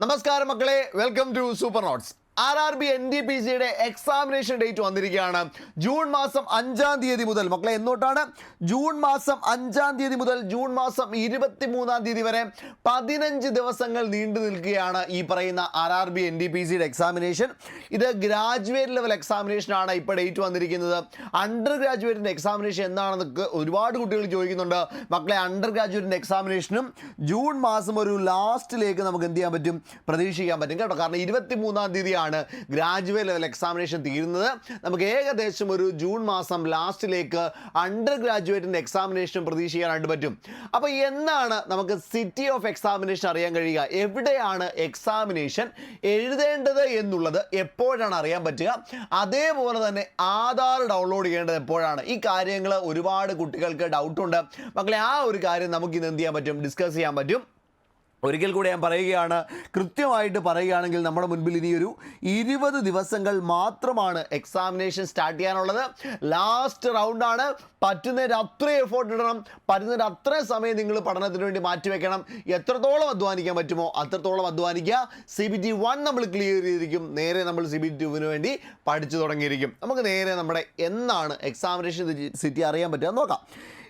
നമസ്കാരം മക്കളെ. Welcome to super notes R R B N D P സിയുടെ examination date വന്നിരിക്കുകയാണ്. ജൂൺ മാസം അഞ്ചാം തീയതി മുതൽ. മക്കളെ എന്നോട്ടാണ്? ജൂൺ മാസം അഞ്ചാം തീയതി മുതൽ ജൂൺ മാസം ഇരുപത്തി മൂന്നാം തീയതി വരെ പതിനഞ്ച് ദിവസങ്ങൾ നീണ്ടു നിൽക്കുകയാണ് ഈ പറയുന്ന R R B N D P സിയുടെ എക്സാമിനേഷൻ ഇത് ഗ്രാജുവേറ്റ് ലെവൽ എക്സാമിനേഷൻ ആണ് ഇപ്പോൾ ഡേറ്റ് വന്നിരിക്കുന്നത്. അണ്ടർ ഗ്രാജുവേറ്റിന്റെ എക്സാമിനേഷൻ എന്താണെന്ന് ഒരുപാട് കുട്ടികൾ ചോദിക്കുന്നുണ്ട്. മക്കളെ അണ്ടർ ഗ്രാജുവേറ്റിന്റെ എക്സാമിനേഷനും ജൂൺ മാസം ഒരു ലാസ്റ്റിലേക്ക് നമുക്ക് എന്ത് ചെയ്യാൻ പറ്റും? പ്രതീക്ഷിക്കാൻ പറ്റും. കേട്ടോ കാരണം ഇരുപത്തി മൂന്നാം തീയതിയാണ്. ഗ്രാജുവേറ്റ് ലെവൽ എക്സാമിനേഷൻ തീരുന്നത്. നമുക്ക് ഏകദേശം ഒരു ജൂൺ മാസം ലാസ്റ്റിലേക്ക് അണ്ടർ ഗ്രാജുവേറ്റിന്റെ എക്സാമിനേഷൻ പ്രതീക്ഷിക്കാനായിട്ട് പറ്റും. അപ്പോൾ എന്നാണ് നമുക്ക് സിറ്റി ഓഫ് എക്സാമിനേഷൻ അറിയാൻ കഴിയുക? എവിടെയാണ് എക്സാമിനേഷൻ എഴുതേണ്ടത് എന്നുള്ളത് എപ്പോഴാണ് അറിയാൻ പറ്റുക? അതേപോലെ തന്നെ ആധാർ ഡൗൺലോഡ് ചെയ്യേണ്ടത് എപ്പോഴാണ്? ഈ കാര്യങ്ങൾ ഒരുപാട് കുട്ടികൾക്ക് ഡൗട്ടുണ്ട് മക്കളെ ആ ഒരു കാര്യം നമുക്ക് ഇന്ന് എന്ത് ചെയ്യാൻ പറ്റും? ഡിസ്കസ് ചെയ്യാൻ പറ്റും. ഒരിക്കൽ കൂടെ ഞാൻ പറയുകയാണ് കൃത്യമായിട്ട് പറയുകയാണെങ്കിൽ നമ്മുടെ മുൻപിൽ ഇനിയൊരു ഇരുപത് ദിവസങ്ങൾ മാത്രമാണ് എക്സാമിനേഷൻ സ്റ്റാർട്ട് ചെയ്യാനുള്ളത്. ലാസ്റ്റ് റൗണ്ടാണ് പറ്റുന്നതിന് അത്രയും എഫോർട്ട് ഇടണം. പറ്റുന്നതിന് അത്രയും സമയം നിങ്ങൾ പഠനത്തിന് വേണ്ടി മാറ്റിവെക്കണം എത്രത്തോളം അധ്വാനിക്കാൻ പറ്റുമോ അത്രത്തോളം അധ്വാനിക്കുക. സി ബി ടി വൺ നമ്മൾ ക്ലിയർ ചെയ്തിരിക്കും. നേരെ നമ്മൾ സി ബി ടുവിന് വേണ്ടി പഠിച്ചു തുടങ്ങിയിരിക്കും. നമുക്ക് നേരെ നമ്മുടെ എന്നാണ് എക്സാമിനേഷൻ സിറ്റി അറിയാൻ പറ്റുക. നോക്കാം.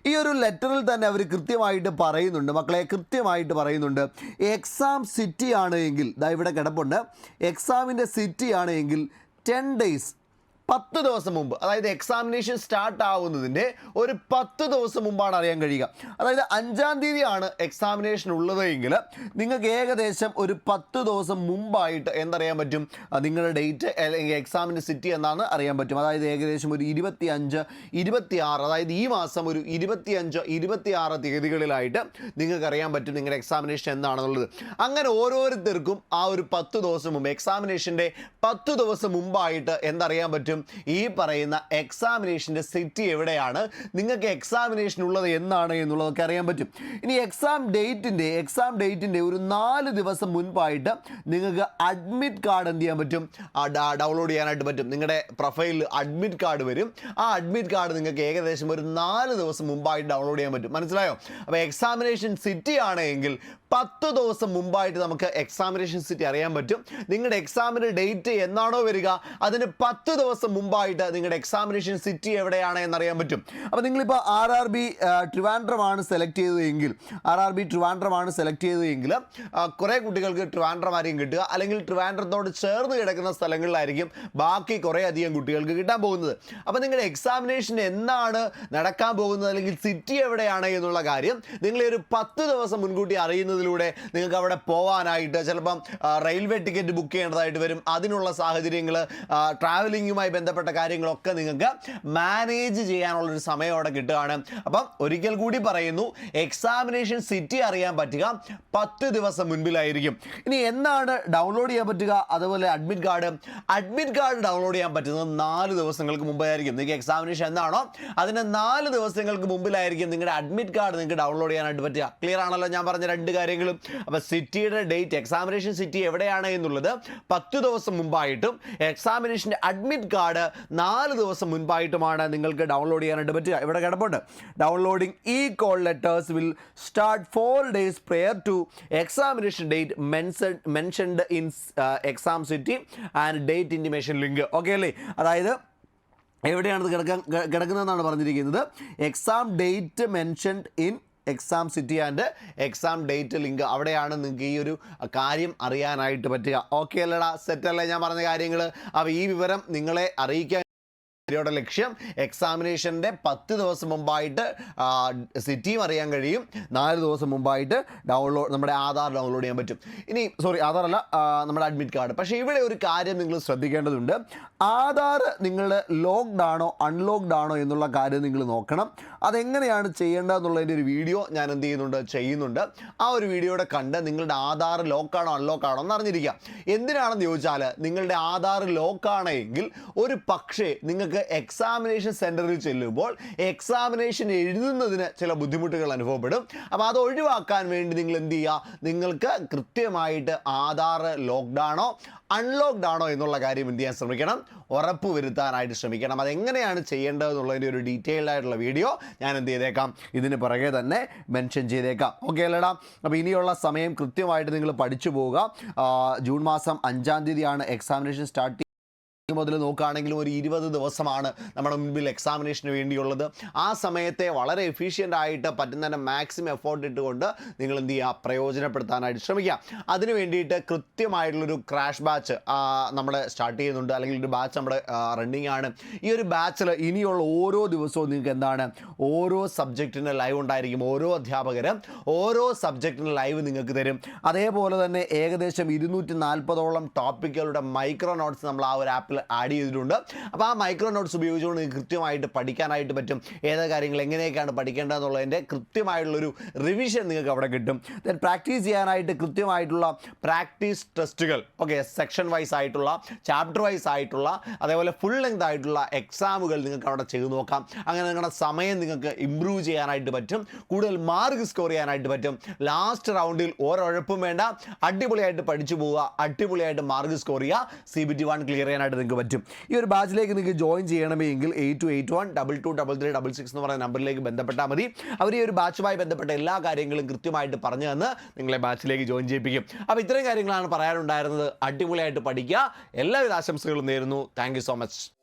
ഈ ഒരു ലെറ്ററിൽ തന്നെ അവർ കൃത്യമായിട്ട് പറയുന്നുണ്ട്. മക്കളെ കൃത്യമായിട്ട് പറയുന്നുണ്ട്. എക്സാം സിറ്റി ആണ് എങ്കിൽ ദാ ഇവിടെ കിടപ്പുണ്ട്. എക്സാമിന്റെ സിറ്റി ആണ് എങ്കിൽ ടെൻ ഡേയ്സ് പത്ത് ദിവസം മുമ്പ് അതായത് എക്സാമിനേഷൻ സ്റ്റാർട്ട് ആവുന്നതിന്റെ ഒരു പത്ത് ദിവസം മുമ്പാണ് അറിയാൻ കഴിയുക. അതായത് അഞ്ചാം തീയതിയാണ് എക്സാമിനേഷൻ ഉള്ളതെങ്കിൽ നിങ്ങൾക്ക് ഏകദേശം ഒരു പത്ത് ദിവസം മുമ്പായിട്ട് എന്തറിയാൻ പറ്റും? നിങ്ങളുടെ ഡേറ്റ് അല്ലെങ്കിൽ എക്സാമിന്റെ സിറ്റി എന്നാണ് അറിയാൻ പറ്റും. അതായത് ഏകദേശം ഒരു ഇരുപത്തി അഞ്ച് ഇരുപത്തി ആറ് അതായത് ഈ മാസം ഒരു ഇരുപത്തി അഞ്ച് ഇരുപത്തി ആറ് തീയതികളിലായിട്ട് നിങ്ങൾക്ക് അറിയാൻ പറ്റും നിങ്ങളുടെ എക്സാമിനേഷൻ എന്താണെന്നുള്ളത്. അങ്ങനെ ഓരോരുത്തർക്കും ആ ഒരു പത്ത് ദിവസം മുമ്പ് എക്സാമിനേഷന്റെ പത്ത് ദിവസം മുമ്പായിട്ട് എന്തറിയാൻ പറ്റും? ഈ പറയുന്ന എക്സാമിനേഷന്റെ സിറ്റി എവിടെയാണ്? നിങ്ങൾക്ക് എക്സാമിനേഷൻ ഉള്ളത് എന്നാണ് എന്നുള്ളതൊക്കെ അറിയാൻ പറ്റും. ഇനി എക്സാം ഡേറ്റിന്റെ എക്സാം ഡേറ്റിന്റെ ഒരു നാല് ദിവസം മുൻപായിട്ട് നിങ്ങൾക്ക് അഡ്മിറ്റ് കാർഡ് എന്ത് ചെയ്യാൻ പറ്റും? ഡൗൺലോഡ് ചെയ്യാനായിട്ട് പറ്റും. നിങ്ങളുടെ പ്രൊഫൈലിൽ അഡ്മിറ്റ് കാർഡ് വരും. ആ അഡ്മിറ്റ് കാർഡ് നിങ്ങൾക്ക് ഏകദേശം ഒരു നാല് ദിവസം മുമ്പായിട്ട് ഡൗൺലോഡ് ചെയ്യാൻ പറ്റും. മനസ്സിലായോ? അപ്പോൾ എക്സാമിനേഷൻ സിറ്റി ആണെങ്കിൽ പത്ത് ദിവസം മുമ്പായിട്ട് നമുക്ക് എക്സാമിനേഷൻ സിറ്റി അറിയാൻ പറ്റും. നിങ്ങളുടെ എക്സാമിന്റെ ഡേറ്റ് എന്നാണോ വരിക അതിന് പത്ത് ദിവസം മുമ്പായിട്ട് നിങ്ങളുടെ എക്സാമിനേഷൻ സിറ്റി എവിടെയാണ് എന്നറിയാൻ പറ്റും. അപ്പോൾ നിങ്ങളിപ്പോൾ ആർ ആർ ബി ട്രിവാൻഡ്രമാണ് സെലക്ട് ചെയ്തതെങ്കിൽ ആർ ആർ ബി ട്രിവാൻഡ്രമാണ് സെലക്ട് ചെയ്തതെങ്കിൽ കുറേ കുട്ടികൾക്ക് ട്രിവാൻഡ്രം ആയിരിക്കും കിട്ടുക. അല്ലെങ്കിൽ ട്രിവാൻഡ്രത്തോട് ചേർന്ന് കിടക്കുന്ന സ്ഥലങ്ങളിലായിരിക്കും ബാക്കി കുറേ അധികം കുട്ടികൾക്ക് കിട്ടാൻ പോകുന്നത്. അപ്പോൾ നിങ്ങളുടെ എക്സാമിനേഷൻ എന്നാണ് നടക്കാൻ പോകുന്നത് അല്ലെങ്കിൽ സിറ്റി എവിടെയാണ് എന്നുള്ള കാര്യം നിങ്ങളെ ഒരു പത്ത് ദിവസം മുൻകൂട്ടി അറിയുന്നതിലൂടെ നിങ്ങൾക്ക് അവിടെ പോകാനായിട്ട് ചിലപ്പം റെയിൽവേ ടിക്കറ്റ് ബുക്ക് ചെയ്യേണ്ടതായിട്ട് വരും. അതിനുള്ള സാഹചര്യങ്ങൾ ട്രാവലിങ്ങുമായി ബന്ധപ്പെട്ട കാര്യങ്ങളൊക്കെ നിങ്ങൾക്ക് മാനേജ് ചെയ്യാനുള്ളൊരു സമയം അവിടെ കിട്ടുകയാണ്. അപ്പം ഒരിക്കൽ കൂടി പറയുന്നു എക്സാമിനേഷൻ സിറ്റി അറിയാൻ പറ്റുക പത്ത് ദിവസം മുൻപിലായിരിക്കും. ഇനി എന്നാണ് ഡൗൺലോഡ് ചെയ്യാൻ പറ്റുക? അതുപോലെ admit card. Admit card download ചെയ്യാൻ പറ്റുന്നത് നാല് ദിവസങ്ങൾക്ക് മുമ്പായിരിക്കും. നിങ്ങൾക്ക് എക്സാമിനേഷൻ എന്നാണോ അതിന് നാല് ദിവസങ്ങൾക്ക് മുമ്പിലായിരിക്കും നിങ്ങളുടെ അഡ്മിറ്റ് കാർഡ് നിങ്ങൾക്ക് ഡൗൺലോഡ് ചെയ്യാനായിട്ട് പറ്റുക. ക്ലിയർ ആണല്ലോ ഞാൻ പറഞ്ഞ രണ്ട് കാര്യങ്ങളും. അപ്പോൾ സിറ്റിയുടെ ഡേറ്റ് എക്സാമിനേഷൻ സിറ്റി എവിടെയാണ് എന്നുള്ളത് പത്ത് ദിവസം മുമ്പായിട്ടും എക്സാമിനേഷന്റെ അഡ്മിറ്റ് കാർഡ് നാല് ദിവസം മുൻപായിട്ടുമാണ് നിങ്ങൾക്ക് ഡൗൺലോഡ് ചെയ്യാനായിട്ട് പറ്റുക. ഇവിടെ കിടപ്പുണ്ട്. ഡൗൺലോഡിംഗ് ഈ call letters will start four days prior to examination date mention mentioned in exam city and date intimation link okay അല്ലേ? അതായത് എവിടെയാണ് കിടക്കാൻ ക- കിടക്കുന്നതെന്നാണ് പറഞ്ഞിരിക്കുന്നത്. Exam date mentioned in exam city and exam date link അവിടെയാണ് നിങ്ങൾക്ക് ഈ ഒരു കാര്യം അറിയാനായിട്ട് പറ്റുക. ഓക്കെ അല്ലടാ സെറ്റ് അല്ലേ ഞാൻ പറഞ്ഞ കാര്യങ്ങൾ അപ്പോൾ ഈ വിവരം നിങ്ങളെ അറിയിക്കാൻ ഇതിയുടെ ലക്ഷ്യം എക്സാമിനേഷന്റെ പത്ത് ദിവസം മുമ്പായിട്ട് സിറ്റിയും അറിയാൻ കഴിയും. നാല് ദിവസം മുമ്പായിട്ട് ഡൗൺലോഡ് നമ്മുടെ ആധാർ ഡൗൺലോഡ് ചെയ്യാൻ പറ്റും. ഇനി സോറി ആധാർ അല്ല നമ്മുടെ അഡ്മിറ്റ് കാർഡ് പക്ഷേ ഇവിടെ ഒരു കാര്യം നിങ്ങൾ ശ്രദ്ധിക്കേണ്ടതുണ്ട്. ആധാർ നിങ്ങൾ ലോക്ക്ഡ് ആണോ അൺലോക്ക്ഡ് ആണോ എന്നുള്ള കാര്യം നിങ്ങൾ നോക്കണം. അതെങ്ങനെയാണ് ചെയ്യേണ്ടതെന്നുള്ളതിന്റെ ഒരു വീഡിയോ ഞാൻ എന്ത് ചെയ്യുന്നുണ്ട് ചെയ്യുന്നുണ്ട്. ആ ഒരു വീഡിയോയുടെ കണ്ട് നിങ്ങളുടെ ആധാർ ലോക്കാണോ അൺലോക്ക് ആണോ എന്ന് അറിഞ്ഞിരിക്കുക. എന്തിനാണെന്ന് ചോദിച്ചാൽ നിങ്ങളുടെ ആധാർ ലോക്കാണെങ്കിൽ ഒരു പക്ഷേ നിങ്ങൾക്ക് നിങ്ങൾക്ക് എക്സാമിനേഷൻ സെന്ററിൽ ചെല്ലുമ്പോൾ എക്സാമിനേഷൻ എഴുതുന്നതിന് ചില ബുദ്ധിമുട്ടുകൾ അനുഭവപ്പെടും. അപ്പോൾ അത് ഒഴിവാക്കാൻ വേണ്ടി നിങ്ങൾ എന്ത് ചെയ്യുക? നിങ്ങൾക്ക് കൃത്യമായിട്ട് ആധാർ ലോക്ക്ഡ് ആണോ? അൺലോക്ക്ഡ് ആണോ എന്നുള്ള കാര്യം എന്ത് ചെയ്യാൻ ശ്രമിക്കണം? ഉറപ്പ് വരുത്താനായിട്ട് ശ്രമിക്കണം. അതെങ്ങനെയാണ് ചെയ്യേണ്ടതെന്നുള്ളതിന്റെ ഒരു ഡീറ്റെയിൽഡ് ആയിട്ടുള്ള വീഡിയോ ഞാൻ എന്ത് ചെയ്തേക്കാം? ഇതിന് പുറകെ തന്നെ മെൻഷൻ ചെയ്തേക്കാം. ഓക്കെ അല്ലേടാ. അപ്പോൾ ഇനിയുള്ള സമയം കൃത്യമായിട്ട് നിങ്ങൾ പഠിച്ചു പോവുക. ജൂൺ മാസം അഞ്ചാം തീയതിയാണ് എക്സാമിനേഷൻ സ്റ്റാർട്ട് മുതൽ നോക്കുകയാണെങ്കിലും ഒരു ഇരുപത് ദിവസമാണ് നമ്മുടെ മുൻപിൽ എക്സാമിനേഷന് വേണ്ടിയുള്ളത്. ആ സമയത്തെ വളരെ എഫിഷ്യന്റ് ആയിട്ട് പറ്റുന്നതിന്റെ മാക്സിമം എഫോർട്ട് ഇട്ടുകൊണ്ട് നിങ്ങൾ എന്ത് ചെയ്യുക? പ്രയോജനപ്പെടുത്താനായിട്ട് ശ്രമിക്കുക. അതിന് വേണ്ടിയിട്ട് കൃത്യമായിട്ടുള്ളൊരു ക്രാഷ് ബാച്ച് നമ്മൾ സ്റ്റാർട്ട് ചെയ്യുന്നുണ്ട്. അല്ലെങ്കിൽ ഒരു ബാച്ച് നമ്മുടെ റണ്ണിങ് ആണ്. ഈ ഒരു ബാച്ചിൽ ഇനിയുള്ള ഓരോ ദിവസവും നിങ്ങൾക്ക് എന്താണ്? ഓരോ സബ്ജക്റ്റിന് ലൈവ് ഉണ്ടായിരിക്കും. ഓരോ അധ്യാപകരും ഓരോ സബ്ജക്റ്റിന് ലൈവ് നിങ്ങൾക്ക് തരും. അതേപോലെ തന്നെ ഏകദേശം ഇരുന്നൂറ്റി നാൽപ്പതോളം ടോപ്പിക്കുകളുടെ മൈക്രോ നോട്ട്സ് നമ്മൾ ആ ഒരു ആപ്പിൽ ആഡ് ചെയ്തിട്ടുണ്ട്. അപ്പോൾ ആ മൈക്രോ നോട്ട്സ് ഉപയോഗിച്ചുകൊണ്ട് നിങ്ങൾക്ക് കൃത്യമായിട്ട് പഠിക്കാനായിട്ട് പറ്റും. ഏതൊക്കെ കാര്യങ്ങൾ എങ്ങനെയൊക്കെയാണ് പഠിക്കേണ്ടതെന്നുള്ളതിന്റെ കൃത്യമായിട്ടുള്ളൊരു റിവിഷൻ നിങ്ങൾക്ക് അവിടെ കിട്ടും. ദെൻ പ്രാക്ടീസ് ചെയ്യാനായിട്ട് കൃത്യമായിട്ടുള്ള പ്രാക്ടീസ് ടെസ്റ്റുകൾ ഓക്കെ സെക്ഷൻ വൈസ് ആയിട്ടുള്ള ചാപ്റ്റർ വൈസ് ആയിട്ടുള്ള അതേപോലെ ഫുൾ ലെങ്ത് ആയിട്ടുള്ള എക്സാമുകൾ നിങ്ങൾക്ക് അവിടെ ചെയ്തു നോക്കാം. അങ്ങനെ നിങ്ങളുടെ സമയം നിങ്ങൾക്ക് ഇമ്പ്രൂവ് ചെയ്യാനായിട്ട് പറ്റും. കൂടുതൽ മാർക്ക് സ്കോർ ചെയ്യാനായിട്ട് പറ്റും. ലാസ്റ്റ് റൗണ്ടിൽ ഒരൊഴപ്പും വേണ്ട. അടിപൊളിയായിട്ട് പഠിച്ചു പോവുക. അടിപൊളിയായിട്ട് മാർക്ക് സ്കോർ ചെയ്യുക. C B T one clear ചെയ്യാനായിട്ട് നിങ്ങൾക്ക് പറ്റും. ഈ ഒരു ബാച്ചിലേക്ക് നിങ്ങൾക്ക് ജോയിൻ ചെയ്യണമെങ്കിൽ eight two eight one double two double three double six എന്ന് പറയുന്ന നമ്പറിലേക്ക് ബന്ധപ്പെട്ടാൽ മതി. അവർ ഈ ഒരു ബാച്ചുമായി ബന്ധപ്പെട്ട എല്ലാ കാര്യങ്ങളും കൃത്യമായിട്ട് പറഞ്ഞു തന്ന് നിങ്ങളെ ബാച്ചിലേക്ക് ജോയിൻ ചെയ്യിപ്പിക്കും. അപ്പോൾ ഇത്രയും കാര്യങ്ങളാണ് പറയാനുണ്ടായിരുന്നത്. അടിപൊളിയായിട്ട് പഠിക്കുക. എല്ലാവിധ ആശംസകളും നേരുന്നു. Thank so much